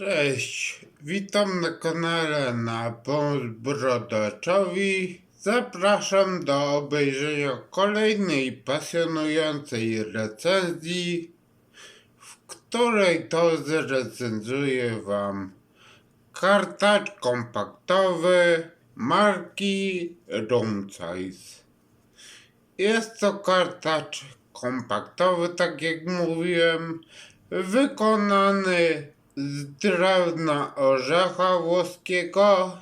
Cześć, witam na kanale na pomoc brodaczowi. Zapraszam do obejrzenia kolejnej pasjonującej recenzji, w której to zrecenzuję Wam kartacz kompaktowy marki Room Size. Jest to kartacz kompaktowy, tak jak mówiłem, wykonany z drewna orzecha włoskiego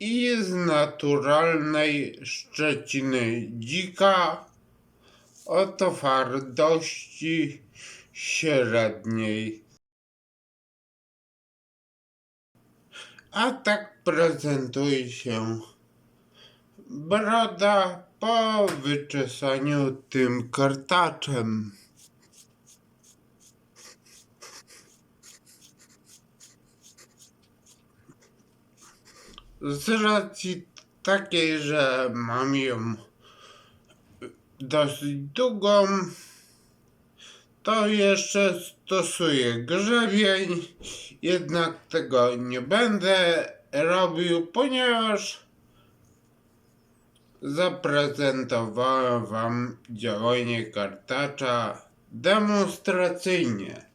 i z naturalnej szczeciny dzika o twardości średniej. A tak prezentuje się broda po wyczesaniu tym kartaczem. Z racji takiej, że mam ją dosyć długą, to jeszcze stosuję grzebień, jednak tego nie będę robił, ponieważ zaprezentowałem Wam działanie kartacza demonstracyjnie.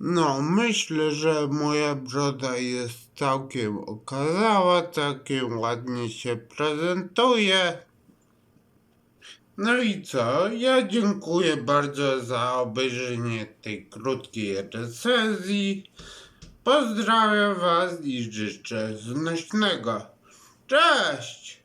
No, myślę, że moja broda jest całkiem okazała, całkiem ładnie się prezentuje. No i co? Ja dziękuję bardzo za obejrzenie tej krótkiej recenzji. Pozdrawiam Was i życzę znośnego. Cześć!